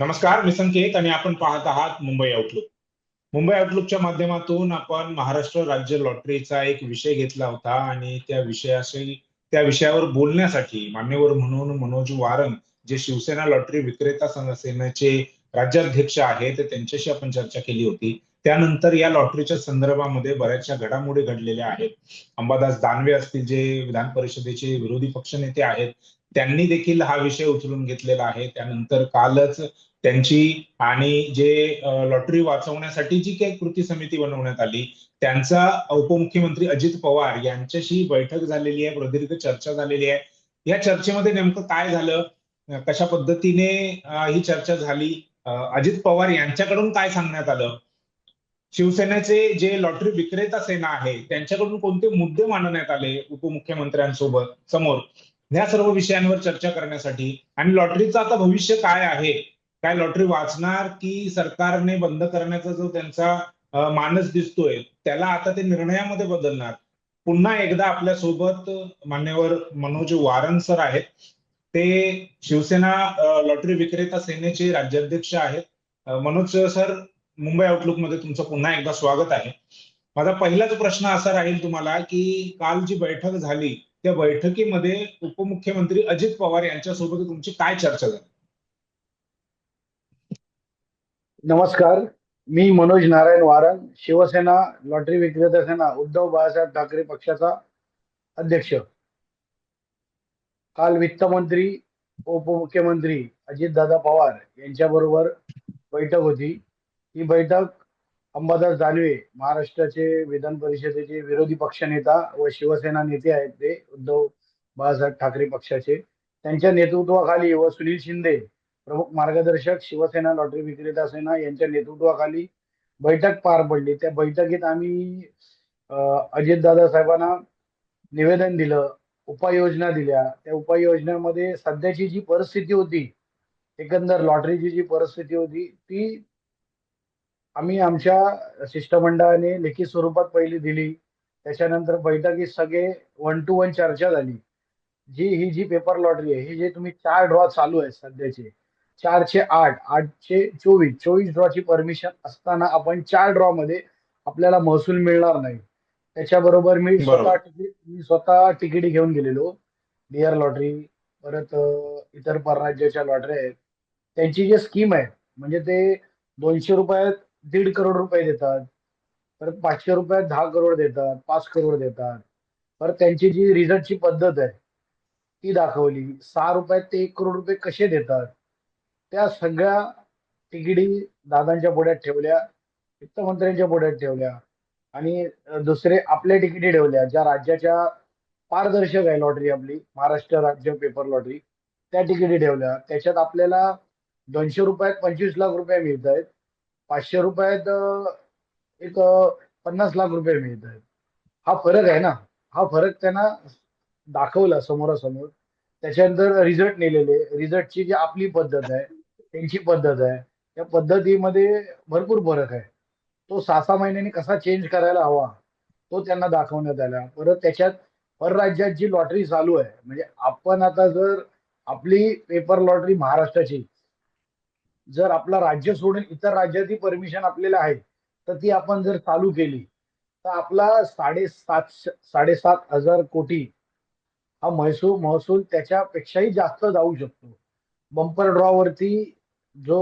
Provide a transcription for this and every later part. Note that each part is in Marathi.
नमस्कार मी संकेत आणि आपण पाहत आहात मुंबई आउटलुक मुंबई आउटलुकच्या माध्यमातून आपण महाराष्ट्र राज्य लॉटरीचा एक विषय घेतला होता आणि त्या विषयाशी त्या विषयावर बोलण्यासाठी मान्यवर म्हणून मनोज वारंग जे शिवसेना लॉटरी विक्रेता संघसेनेचे राज्याध्यक्ष आहेत त्यांच्याशी आपण चर्चा केली होती. त्यानंतर या लॉटरीच्या संदर्भामध्ये बऱ्याचशा घडामोडी घडलेल्या आहेत. अंबादास दानवे असतील जे विधान परिषदेचे विरोधी पक्षनेते आहेत त्यांनी देखील हा विषय उचलून घेतलेला आहे. त्यानंतर कालच त्यांची आणि जे लॉटरी वाचवण्यासाठी जी काही कृती समिती बनवण्यात आली त्यांचा उपमुख्यमंत्री अजित पवार यांच्याशी बैठक झालेली आहे प्रदीर्घ चर्चा झालेली आहे. या चर्चेमध्ये नेमकं काय झालं? कशा पद्धतीने ही चर्चा झाली? अजित पवार यांच्याकडून काय सांगण्यात आलं? शिवसेनेचे जे लॉटरी विक्रेता सेना आहे त्यांच्याकडून कोणते मुद्दे मांडण्यात आले उपमुख्यमंत्र्यांसोबत? समोर. या सर्व विषयांवर चर्चा करण्यासाठी. आणि लॉटरीचं आता भविष्य काय आहे? काय लॉटरी वाचणार की सरकारने बंद करण्याचा जो त्यांचा मानस दिसतोय त्याला आता ते निर्णयामध्ये बदलणार? पुन्हा एकदा आपल्यासोबत मान्यवर मनोज वारन सर आहेत. ते शिवसेना लॉटरी विक्रेता सेनेचे राज्याध्यक्ष आहेत. मनोज सर मुंबई आउटलुकमध्ये तुमचं पुन्हा एकदा स्वागत आहे. माझा पहिलाच प्रश्न असा राहील तुम्हाला की काल जी बैठक झाली त्या बैठकीमध्ये उपमुख्यमंत्री अजित पवार यांच्यासोबत तुमची काय चर्चा झाली? नमस्कार. मी मनोज नारायण वारन शिवसेना लॉटरी विक्रेता सेना उद्धव बाळासाहेब ठाकरे पक्षाचा अध्यक्ष. काल वित्तमंत्री उपमुख्यमंत्री अजितदादा पवार यांच्याबरोबर बैठक होती. ही बैठक अंबादास दानवे महाराष्ट्राचे विधान परिषदेचे विरोधी पक्षनेता व शिवसेना नेते आहेत ते उद्धव बाळासाहेब ठाकरे पक्षाचे. त्यांच्या नेतृत्वाखाली व सुनील शिंदे प्रमुख मार्गदर्शक शिवसेना लॉटरी विक्रेता सेना यांच्या नेतृत्वाखाली बैठक पार पडली. त्या बैठकीत आम्ही अजितदादा साहेबांना निवेदन दिलं उपाययोजना दिल्या. त्या उपाययोजनेमध्ये सध्याची जी परिस्थिती होती एकंदर लॉटरीची जी परिस्थिती होती ती आम्ही आमच्या शिष्टमंडळाने लेखी स्वरूपात पहिली दिली. त्याच्यानंतर बैठकीत सगळे वन टू वन चर्चा झाली. जी ही जी पेपर लॉटरी आहे ही जे तुम्ही चार ड्रॉ चालू आहे सध्याचे चारशे आठ आठशे चोवीस चोवीस ड्रॉची परमिशन असताना आपण चार ड्रॉ मध्ये आपल्याला महसूल मिळणार नाही. त्याच्याबरोबर मी स्वतः तिकीट मी स्वतः तिकीट घेऊन गेलेलो. डिअर लॉटरी परत इतर परराज्याच्या लॉटरी आहेत. त्यांची जी स्कीम आहे म्हणजे ते दोनशे रुपयात दीड करोड रुपये देतात. परत पाचशे रुपयात दहा करोड देतात पाच करोड देतात. परत त्यांची जी रिझल्टची पद्धत आहे ती दाखवली. सहा रुपयात ते एक करोड रुपये कसे देतात? त्या सगळ्या तिकिटी दादांच्या पुढ्यात ठेवल्या वित्तमंत्र्यांच्या पुढ्यात ठेवल्या आणि दुसरे आपल्या तिकिटी ठेवल्या ज्या राज्याच्या पारदर्शक आहे लॉटरी आपली महाराष्ट्र राज्य पेपर लॉटरी त्या तिकिटी ठेवल्या. त्याच्यात आपल्याला दोनशे रुपयात पंचवीस लाख रुपये मिळत आहेत पाचशे रुपयात एक पन्नास लाख रुपये मिळत आहेत हा फरक आहे ना. हा फरक त्यांना दाखवला समोरासमोर. त्याच्यानंतर रिझल्ट नेलेले. रिझल्टची जी आपली पद्धत आहे त्यांची पद्धत आहे त्या पद्धतीमध्ये भरपूर फरक आहे. तो सहा सहा महिन्यांनी कसा चेंज करायला हवा तो त्यांना दाखवण्यात आला. परत त्याच्यात परराज्यात जी लॉटरी चालू आहे म्हणजे आपण आता जर आपली पेपर लॉटरी महाराष्ट्राची जर आपला राज्य सोडून इतर राज्याची परमिशन आपल्याला आहे तर ती आपण जर चालू केली तर आपला साडेसात साडेसात हजार कोटी हा महसूल महसूल त्याच्यापेक्षाही जास्त जाऊ शकतो. बंपर ड्रॉ वरती जो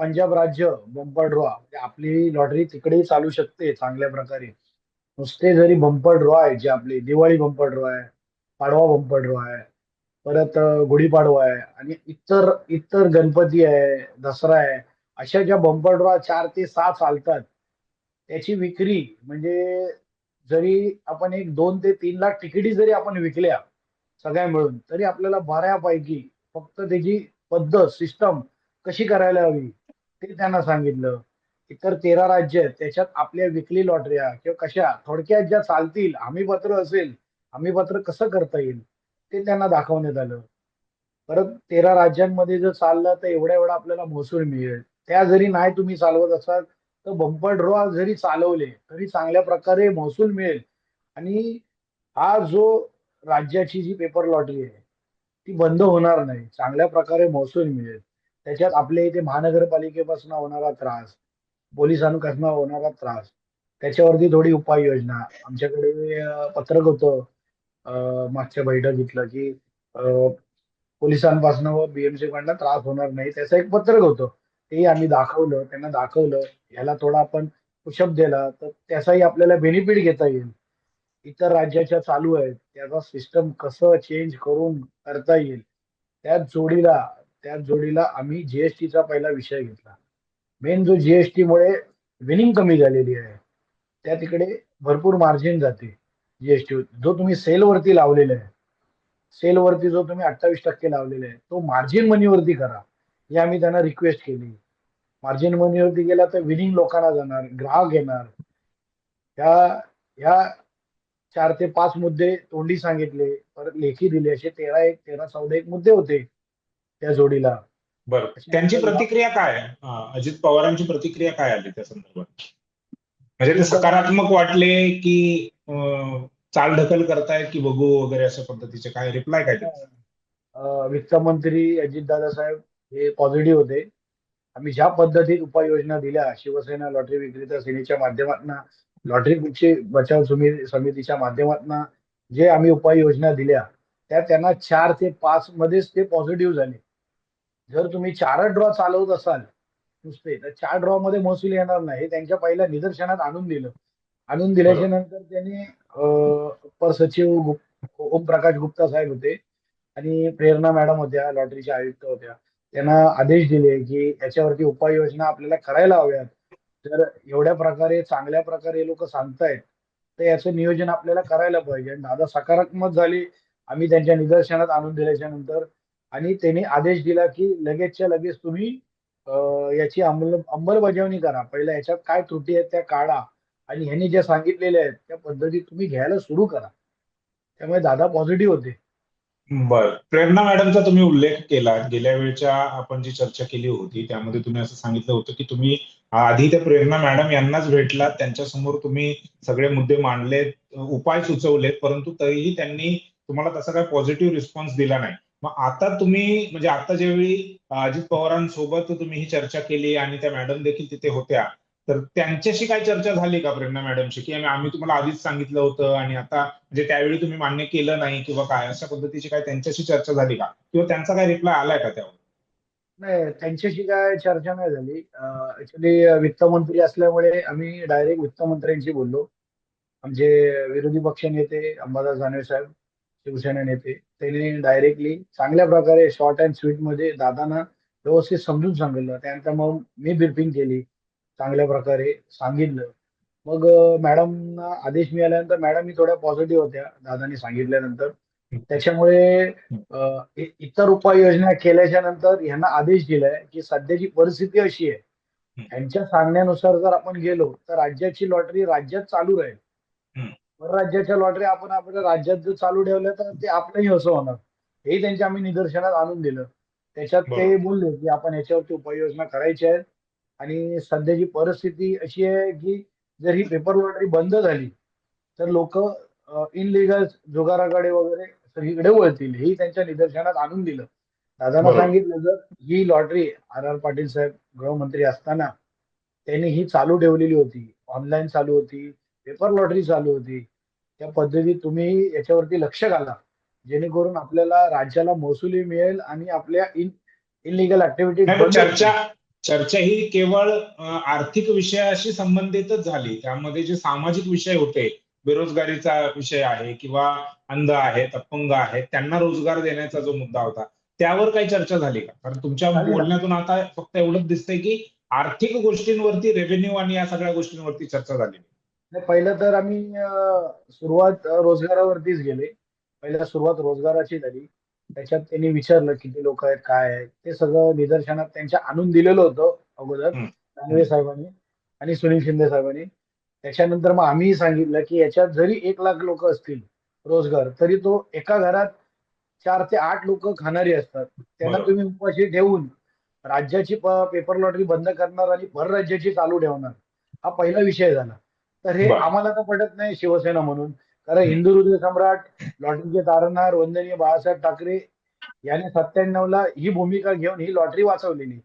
पंजाब राज्य बंपर ड्रॉ म्हणजे आपली लॉटरी तिकडेही चालू शकते चांगल्या प्रकारे. नुसते जरी बंपर ड्रॉ आहे जे आपले दिवाळी बंपर ड्रॉ आहे पाडवा बंपर ड्रॉ आहे परत गुढीपाडवा आहे आणि इतर इतर गणपती आहे दसरा आहे अशा ज्या बंपर चार ते सहा चालतात त्याची विक्री म्हणजे जरी आपण एक दोन ते तीन लाख तिकिटी जरी आपण विकल्या सगळ्या मिळून तरी आपल्याला बऱ्यापैकी फक्त त्याची पद्धत सिस्टम कशी करायला हवी ते त्यांना सांगितलं. इतर तेरा राज्य आहेत त्याच्यात आपल्या विकली लॉटऱ्या किंवा कशा थोडक्यात ज्या चालतील हमीपत्र असेल हमीपत्र कसं करता येईल ते त्यांना दाखवण्यात आलं. परत तेरा राज्यांमध्ये जर चाललं तर एवढ्या एवढा आपल्याला महसूल मिळेल. त्या जरी नाही तुम्ही चालवत असाल तर बंपर ड्रॉ जरी चालवले तरी चांगल्या प्रकारे महसूल मिळेल. आणि हा जो राज्याची जी पेपर लॉटरी आहे ती बंद होणार नाही. चांगल्या प्रकारे महसूल मिळेल. त्याच्यात आपल्या इथे महानगरपालिकेपासून होणारा त्रास पोलिसांपासून होणारा त्रास त्याच्यावरती थोडी उपाययोजना. आमच्याकडे पत्रक होतं. मागच्या बैठकीतलं की पोलिसांपासून व बीएमसी कडनं त्रास होणार नाही त्याचं एक पत्रक होतं. ते आम्ही दाखवलं त्यांना दाखवलं याला थोडा आपण पुशअप दिला तर त्याचाही आपल्याला बेनिफिट घेता येईल. इतर राज्याच्या चालू आहेत त्याचा सिस्टम कसं चेंज करून करता येईल त्याच जोडीला त्याच जोडीला आम्ही जीएसटीचा पहिला विषय घेतला. मेन जो जीएसटी मुळे विनिंग कमी झालेली आहे त्या तिकडे भरपूर मार्जिन जाते. जीएसटी जो तुम्ही सेलवरती लावलेला आहे सेलवरती जो तुम्ही अठ्ठावीस टक्के लावलेला आहे तो मार्जिन मनीवरती करा. हे आम्ही त्यांना रिक्वेस्ट केली. मार्जिन मनीवरती गेला तर विनिंग लोकांना जाणार ग्राहक येणार ह्या ह्या चार ते पाच मुद्दे तोंडी सांगितले परत लेखी दिले. असे तेरा एक तेरा चौदा एक मुद्दे होते त्या जोडीला. बरं. त्यांची प्रतिक्रिया काय आहे? अजित पवारांची प्रतिक्रिया काय आली त्या संदर्भात? म्हणजे ते सकारात्मक वाटले की चालढकल करतायत की बघू वगैरे अशा पद्धतीचे काय रिप्लाय काय दिले? अं, वित्तमंत्री अजितदादा साहेब हे पॉझिटिव्ह होते. आम्ही ज्या पद्धतीत उपाययोजना दिल्या शिवसेना लॉटरी विक्रेता सेनेच्या माध्यमातून लॉटरी बचाव समिती समितीच्या माध्यमातून जे आम्ही उपाययोजना दिल्या त्या त्यांना चार ते पाच मध्येच ते पॉझिटिव्ह झाले. जर तुम्ही चार ड्रॉ चालवत असाल नुसते तर चार ड्रॉ मध्ये महसूल येणार नाही. हे त्यांच्या पहिल्या निदर्शनात आणून दिलं. आणून दिल्याच्या नंतर त्यांनी अं, सचिव ओमप्रकाश गुप्ता साहेब होते आणि प्रेरणा मॅडम होत्या लॉटरीच्या आयुक्त होत्या. त्यांना आदेश दिले की याच्यावरती उपाययोजना आपल्याला करायला हव्यात. तर एवढ्या प्रकारे चांगल्या प्रकारे लोक सांगतायत तर याचं नियोजन आपल्याला करायला पाहिजे. आणि दादा सकारात्मक झाली आम्ही त्यांच्या निदर्शनात आणून दिल्याच्या नंतर. आणि त्यांनी आदेश दिला की लगेचच्या लगेच तुम्ही याची अंमल अंमलबजावणी करा. पहिला याच्यात काय त्रुटी आहेत त्या काढा. आणि ह्यांनी ज्या सांगितलेल्या आहेत त्या पद्धती तुम्ही घ्यायला सुरू करा. त्यामुळे दादा पॉझिटिव्ह होते. बर. प्रेरणा मॅडमचा तुम्ही उल्लेख केला. गेल्या वेळच्या आपण जी चर्चा केली होती त्यामध्ये तुम्ही असं सांगितलं होतं की तुम्ही आधी त्या प्रेरणा मॅडम यांनाच भेटला त्यांच्यासमोर तुम्ही सगळे मुद्दे मांडलेत उपाय सुचवलेत परंतु तरीही त्यांनी तुम्हाला तसा काही पॉझिटिव्ह रिस्पॉन्स दिला नाही. मग आता तुम्ही म्हणजे आता ज्यावेळी अजित पवारांसोबत तुम्ही ही चर्चा केली आणि त्या मॅडम देखील तिथे होत्या तर त्यांच्याशी काय चर्चा झाली का प्रेरणा मॅडमशी? की आम्ही तुम्हाला आधीच सांगितलं होतं आणि आता म्हणजे त्यावेळी तुम्ही मान्य केलं नाही किंवा काय? अशा पद्धतीची काय त्यांच्याशी चर्चा झाली का? किंवा त्यांचा काय रिप्लाय आलाय का त्यावर? नाही त्यांच्याशी काय चर्चा नाही झाली. ऍक्च्युली वित्तमंत्री असल्यामुळे आम्ही डायरेक्ट वित्तमंत्र्यांशी बोललो. आमचे विरोधी पक्ष नेते अंबादास दानवे साहेब शिवसेना नेते त्यांनी डायरेक्टली चांगल्या प्रकारे शॉर्ट अँड स्वीटमध्ये दादांना व्यवस्थित समजून सांगितलं. त्यानंतर मग मी ब्रिफिंग केली. चांगल्या प्रकारे सांगितलं. मग मॅडमना आदेश मिळाल्यानंतर मॅडम ही थोड्या पॉझिटिव्ह होत्या दादांनी सांगितल्यानंतर. त्याच्यामुळे इतर उपाययोजना केल्याच्यानंतर यांना आदेश दिलाय की सध्याची परिस्थिती अशी आहे. यांच्या सांगण्यानुसार जर आपण गेलो तर राज्याची लॉटरी राज्यात चालू राहील. परराज्याच्या लॉटरी आपण आपल्या राज्यात जर चालू ठेवल्या तर ते आपलंही असं होणार. हे त्यांच्या आम्ही निदर्शनात आणून दिलं. त्याच्यात ते. बोलले की आपण याच्यावरती उपाययोजना करायची आहेत आणि सध्याची परिस्थिती अशी आहे की जर ही पेपर लॉटरी बंद झाली तर लोक इनलिगल जुगाराकडे वगैरे सगळीकडे वळतील. हेही त्यांच्या निदर्शनात आणून दिलं. दादांना. सांगितलं जर ही लॉटरी आर आर पाटील साहेब गृहमंत्री असताना त्यांनी ही चालू ठेवलेली होती. ऑनलाईन चालू होती पेपर लॉटरी चालू होती. त्या पद्धतीत तुम्ही याच्यावरती लक्ष घाला. जेणेकरून आपल्याला राज्याला महसुली मिळेल आणि आपल्या इन इनलिगल ऍक्टिव्हिटी चर्चा चर्चा ही केवळ आर्थिक विषयाशी संबंधितच झाली. त्यामध्ये जे सामाजिक विषय होते बेरोजगारीचा विषय आहे किंवा अंध आहेत अपंग आहेत त्यांना रोजगार देण्याचा जो मुद्दा होता त्यावर काही चर्चा झाली का? कारण तुमच्या. बोलण्यातून आता फक्त एवढंच दिसतंय की आर्थिक गोष्टींवरती रेव्हेन्यू आणि या सगळ्या गोष्टींवरती चर्चा झाली. पहिलं तर आम्ही सुरुवात रोजगारावरतीच गेले. पहिला सुरुवात रोजगाराची झाली. त्याच्यात त्यांनी विचारलं किती लोक आहेत काय आहे ते सगळं निदर्शनात त्यांच्या आणून दिलेलं होतं अगोदर. दानवे साहेबांनी आणि सुनील शिंदे साहेबांनी त्याच्यानंतर मग आम्हीही सांगितलं की याच्यात जरी एक लाख लोक असतील रोजगार तरी तो एका घरात चार ते आठ लोक खाणारी असतात त्यांना. तुम्ही उपाशी ठेवून राज्याची पेपर लॉटरी बंद करणार आणि परराज्याची चालू ठेवणार हा पहिला विषय झाला तर हे. आम्हाला तर पटत नाही शिवसेना म्हणून कारण हिंदू हृदय सम्राट लॉटरीचे तारणार वंदनीय बाळासाहेब ठाकरे याने सत्त्याण्णवला ही भूमिका घेऊन ही लॉटरी वाचवलेली.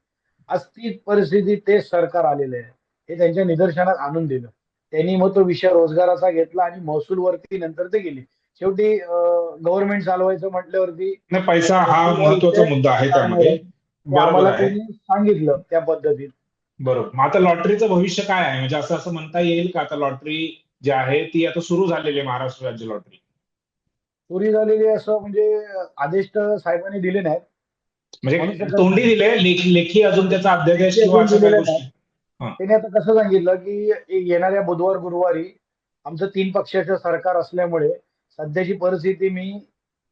आज ती परिस्थिती तेच सरकार आलेलं आहे. हे त्यांच्या निदर्शनात आणून दिलं. त्यांनी मग तो विषय रोजगाराचा घेतला आणि महसूल वरती नंतर ते गेली. शेवटी गव्हर्नमेंट चालवायचं म्हटल्यावरती पैसा हा महत्त्वाचा मुद्दा आहे त्यामध्ये. ते आम्हाला त्यांनी सांगितलं त्या पद्धतीत. बरोबर. मग आता लॉटरीचं भविष्य काय आहे? म्हणजे असं असं म्हणता येईल का? आता लॉटरी जी आहे ती आता सुरू झालेली आहे महाराष्ट्र राज्य लॉटरी चोरी झालेली असं म्हणजे आदेश तर साहेबांनी दिले नाहीत. म्हणू म्हणजे तोंडी. दिले लेख- लेखी अजून त्याचा अध्यादेश किंवा अशा काही गोष्टी. त्याने आता कसं सांगितलं की येणाऱ्या बुधवार गुरुवारी आमचं तीन पक्षाचं सरकार असल्यामुळे सध्याची परिस्थिती मी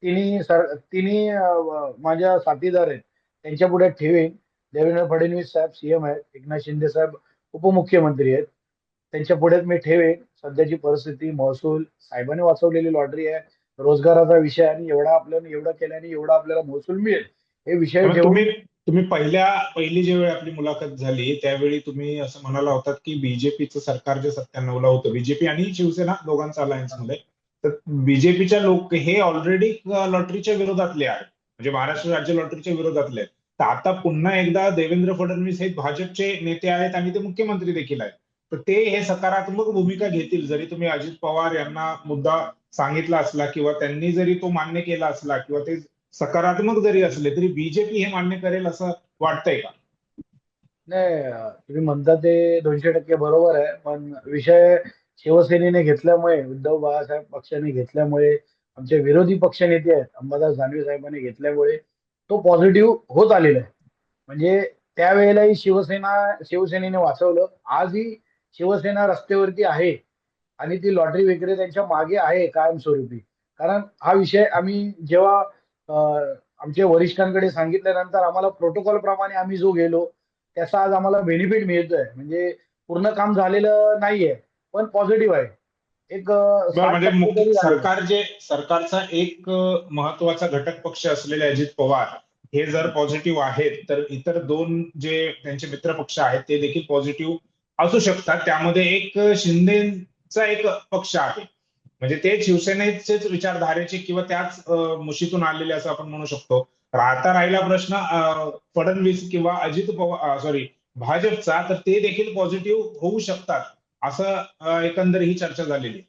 तिन्ही सर तिन्ही अं, माझ्या साथीदार आहेत. त्यांच्या पुढे ठेवेन. देवेंद्र फडणवीस साहेब सीएम आहेत. एकनाथ शिंदे साहेब उपमुख्यमंत्री आहेत. त्यांच्या पुढे मी ठेवेन. सध्याची परिस्थिती महसूल साहेबांनी वाचवलेली लॉटरी आहे. रोजगाराचा विषय आणि एवढा आपल्याला एवढं केल्याने एवढा आपल्याला महसूल मिळेल. हे विषय तुम्ही तुम्ही पहिल्या पहिली जेवेळी आपली मुलाखत झाली त्यावेळी तुम्ही असं म्हणाला होतात की बीजेपीचं सरकार जे सत्त्याण्णवला होतं बीजेपी आणि शिवसेना दोघांचा अलायन्समध्ये तर बीजेपीच्या लोक हे ऑलरेडी लॉटरीच्या विरोधातले आहेत. म्हणजे महाराष्ट्र राज्य लॉटरीच्या विरोधातले आहेत. तर आता पुन्हा एकदा देवेंद्र फडणवीस हे भाजपचे नेते आहेत आणि ते मुख्यमंत्री देखील आहेत. तर ते हे सकारात्मक भूमिका घेतील. जरी तुम्ही अजित पवार यांना मुद्दा सांगितला असला किंवा त्यांनी जरी तो मान्य केला असला किंवा ते सकारात्मक जरी असले तरी बीजेपी हे मान्य करेल असं वाटतंय का? नाही तुम्ही म्हणता ते दोनशे टक्के बरोबर आहे पण विषय शिवसेनेने घेतल्यामुळे उद्धव बाळासाहेब पक्षाने घेतल्यामुळे आमचे विरोधी पक्षनेते आहेत अंबादास दानवे साहेबांनी घेतल्यामुळे तो पॉझिटिव्ह होत आलेला आहे. म्हणजे त्यावेळेलाही शिवसेना शिवसेनेने वाचवलं. आजही शिवसेना रस्त्यावरती आहे आणि ती लॉटरी विक्रेत्यांच्या मागे आहे कायमस्वरूपी. कारण हा विषय आम्ही जेव्हा आमच्या वरिष्ठांकडे सांगितल्यानंतर आम्हाला प्रोटोकॉल प्रमाणे आम्ही जो गेलो त्याचा आज आम्हाला बेनिफिट मिळतोय. म्हणजे पूर्ण काम झालेलं नाहीये पण पॉझिटिव्ह आहे. एक म्हणजे 60% मुख्य तरी झालं. सरकार जे सरकारचा एक महत्त्वाचा घटक पक्ष असलेले अजित पवार हे जर पॉझिटिव्ह आहेत तर इतर दोन जे त्यांचे मित्र पक्ष आहेत ते देखील पॉझिटिव्ह असू शकतात. त्यामध्ये एक शिंदेचा एक पक्ष आहे. म्हणजे ते शिवसेनेचेच विचारधारेचे किंवा त्याच मुशीतून आलेले असं आपण म्हणू शकतो. राहता राहिला प्रश्न फडणवीस किंवा अजित पवार सॉरी भाजपचा तर ते देखील पॉझिटिव्ह होऊ शकतात असं एकंदर ही चर्चा झालेली आहे.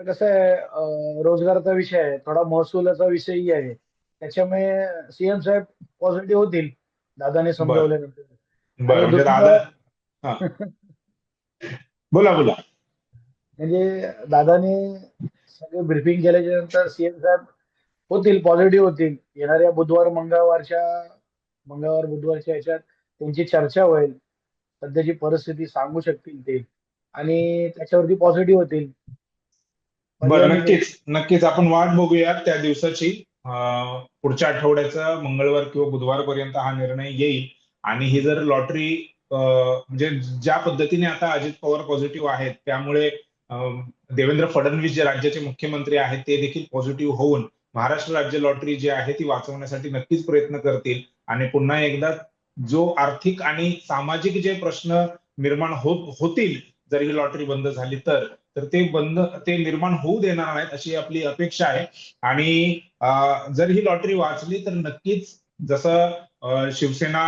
तर कसं आहे रोजगाराचा विषय आहे थोडा महसुलाचा विषयही आहे. त्याच्यामुळे सीएम साहेब पॉझिटिव्ह होतील दादाने समजवल्यानंतर. म्हणजे दादा. बोला बोला. म्हणजे दादाने सगळे ब्रिफिंग केल्याच्यानंतर सीएम साहेब होतील पॉझिटिव्ह होतील. येणाऱ्या बुधवार मंगळवारच्या मंगळवार बुधवारच्या ह्याच्यात त्यांची चर्चा होईल. सध्याची परिस्थिती सांगू शकतील ते. आणि त्याच्यावरती पॉझिटिव्ह होतील. बरं नक्कीच. नक्कीच आपण वाट बघूया त्या दिवसाची. पुढच्या आठवड्याचा मंगळवार किंवा बुधवार पर्यंत हा निर्णय येईल. आणि ही जर लॉटरी म्हणजे ज्या पद्धतीने आता अजित पवार पॉझिटिव्ह आहेत त्यामुळे देवेंद्र फडणवीस जे राज्याचे मुख्यमंत्री आहेत ते देखील पॉझिटिव्ह होऊन महाराष्ट्र राज्य लॉटरी जी आहे ती वाचवण्यासाठी नक्कीच प्रयत्न करतील. आणि पुन्हा एकदा जो आर्थिक आणि सामाजिक जे प्रश्न निर्माण होत होतील जर ही लॉटरी बंद झाली तर तर ते बंद ते निर्माण होऊ देणार नाहीत अशी आपली अपेक्षा आहे. आणि जर ही लॉटरी वाचली तर नक्कीच जसं शिवसेना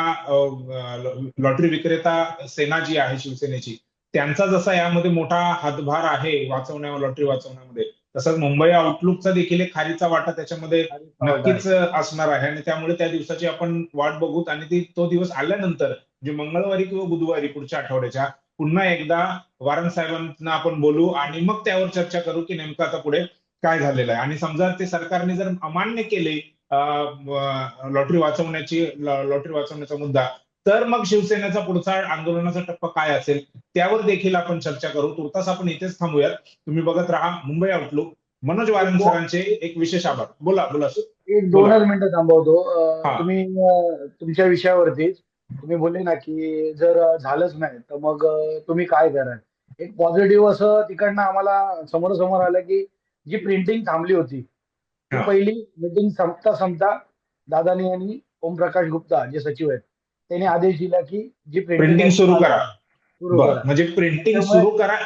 लॉटरी विक्रेता सेना जी आहे शिवसेनेची त्यांचा जसा यामध्ये मोठा हातभार आहे वाचवण्या लॉटरी वाचवण्यामध्ये तसंच मुंबई आउटलुकचा देखील एक खारीचा वाटा त्याच्यामध्ये नक्कीच असणार आहे. आणि त्यामुळे त्या दिवसाची आपण वाट बघूत आणि ती तो दिवस आल्यानंतर म्हणजे मंगळवारी किंवा बुधवारी पुढच्या आठवड्याच्या पुन्हा एकदा वारन साहेबांना आपण बोलू आणि मग त्यावर चर्चा करू की नेमकं आता पुढे काय झालेलं आहे. आणि समजा ते सरकारने जर अमान्य केले लॉटरी वाचवण्याची लॉटरी वाचवण्याचा मुद्दा. तर मग शिवसेनेचा पुढचा आंदोलनाचा टप्पा काय असेल त्यावर देखील आपण चर्चा करू. तुर्तास आपण इथेच थांबूयात. तुम्ही बघत राहा मुंबई आउटलुक मनोज वारन सरांचे एक विशेष आभार. बोला बोला एक दोनच मिनिटं थांबवतो. तुम्ही तुमच्या विषयावरती तुम्ही बोलले ना की जर झालंच नाही तर मग तुम्ही काय कराल? एक पॉझिटिव्ह असं तिकडनं आम्हाला समोरासमोर आलं की जी प्रिंटिंग थांबली होती. पहिली मीटिंग संपता संपता दादानी आणि ओमप्रकाश गुप्ता जे सचिव आहेत त्यांनी आदेश दिला की जी प्रिंटिंग सुरू करा. सुरू करा. म्हणजे प्रिंटिंग सुरू करा.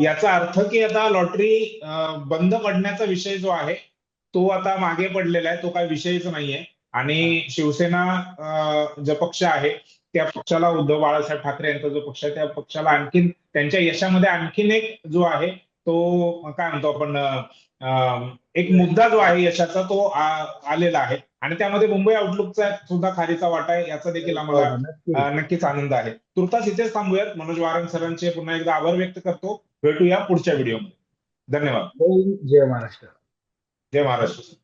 याचा अर्थ की आता लॉटरी बंद पडण्याचा विषय जो आहे तो आता मागे पडलेला आहे तो काही विषयच नाहीये. आणि शिवसेना जो पक्ष आहे त्या पक्षाला उद्धव बाळासाहेब ठाकरे यांचा जो पक्ष आहे त्या पक्षाला आणखीन त्यांच्या यशामध्ये आणखीन एक जो आहे तो काय म्हणतो आपण एक मुद्दा जो आहे यशाचा तो आलेला आहे. आणि त्यामध्ये मुंबई आउटलुकचा सुद्धा खारीचा वाटा आहे याचा देखील आम्हाला हो, नक्कीच. आनंद आहे. तुर्तास इथेच थांबूयात. मनोज वारंग सरांचे पुन्हा एकदा आभार व्यक्त करतो. भेटूया पुढच्या व्हिडिओमध्ये धन्यवाद. जय महाराष्ट्र. जय महाराष्ट्र.